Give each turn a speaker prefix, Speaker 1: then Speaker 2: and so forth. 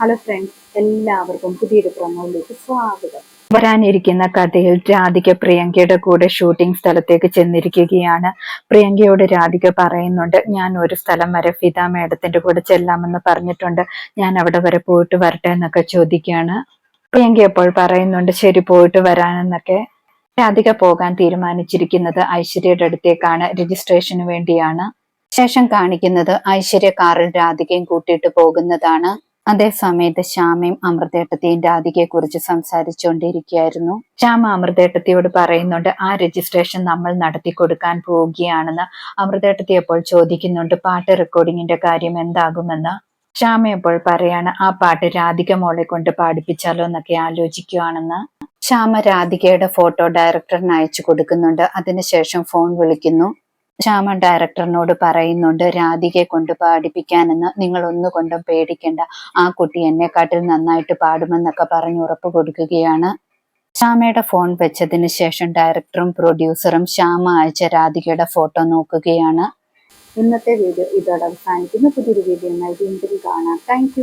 Speaker 1: Hello friends എല്ലാവർക്കും പുതിയൊരു പ്രമോയിലേക്ക് സ്വാഗതം.
Speaker 2: വരാനിരിക്കുന്ന കഥയിൽ രാധിക പ്രിയങ്കയുടെ കൂടെ ഷൂട്ടിംഗ് സ്ഥലത്തേക്ക് ചെന്നിരിക്കുകയാണ്. പ്രിയങ്കയോട് രാധിക പറയുന്നുണ്ട് ഞാൻ ഒരു സ്ഥലം വരെ ഫിത മേഡത്തിന്റെ കൂടെ ചെല്ലാമെന്ന് പറഞ്ഞിട്ടുണ്ട്. ഞാൻ അവിടെ വരെ പോയിട്ട് വരട്ടെ എന്നൊക്കെ ചോദിക്കുകയാണ്. പ്രിയങ്ക എപ്പോൾ പറയുന്നുണ്ട് ശരി പോയിട്ട് വരാനെന്നൊക്കെ. രാധിക പോകാൻ തീരുമാനിച്ചിരിക്കുന്നത് ഐശ്വര്യയുടെ അടുത്തേക്കാണ് രജിസ്ട്രേഷന് വേണ്ടിയാണ്. ശേഷം കാണിക്കുന്നത് ഐശ്വര്യ കാറിൽ രാധികയും കൂട്ടിയിട്ട് പോകുന്നതാണ്. അതേ സമയത്ത് ശ്യാമയും അമൃതേട്ടത്തെയും രാധികയെ കുറിച്ച് സംസാരിച്ചുകൊണ്ടിരിക്കുകയായിരുന്നു ശ്യാമ അമൃതേട്ടത്തിയോട് പറയുന്നുണ്ട് ആ രജിസ്ട്രേഷൻ നമ്മൾ നടത്തി കൊടുക്കാൻ പോവുകയാണെന്ന്. അമൃതേട്ടത്തി അപ്പോൾ ചോദിക്കുന്നുണ്ട് പാട്ട് റെക്കോർഡിങ്ങിന്റെ കാര്യം എന്താകുമെന്ന്? ശ്യാമ അപ്പോൾ പറയാണ് ആ പാട്ട് രാധിക മോളെ കൊണ്ട് പാടിപ്പിച്ചാലോ എന്നൊക്കെ ആലോചിക്കുവാണെന്ന്. ശ്യാമ രാധികയുടെ ഫോട്ടോ ഡയറക്ടറിന് അയച്ചു കൊടുക്കുന്നുണ്ട്. അതിനുശേഷം ഫോൺ വിളിക്കുന്നു. ശ്യാമ ഡയറക്ടറിനോട് പറയുന്നുണ്ട് രാധികയെ കൊണ്ട് പാടിപ്പിക്കാനെന്ന് നിങ്ങൾ ഒന്നുകൊണ്ടും പേടിക്കേണ്ട. ആ കുട്ടി എന്നെക്കാട്ടിൽ നന്നായിട്ട് പാടുമെന്നൊക്കെ പറഞ്ഞ് ഉറപ്പ് കൊടുക്കുകയാണ്. ശ്യാമയുടെ ഫോൺ വെച്ചതിന് ശേഷം ഡയറക്ടറും പ്രൊഡ്യൂസറും ശ്യാമ അയച്ച രാധികയുടെ ഫോട്ടോ നോക്കുകയാണ്.
Speaker 1: ഇന്നത്തെ വീഡിയോ ഇതോടെ അവസാനിക്കുന്നു. പുതിയൊരു വീഡിയോ കാണാം. താങ്ക്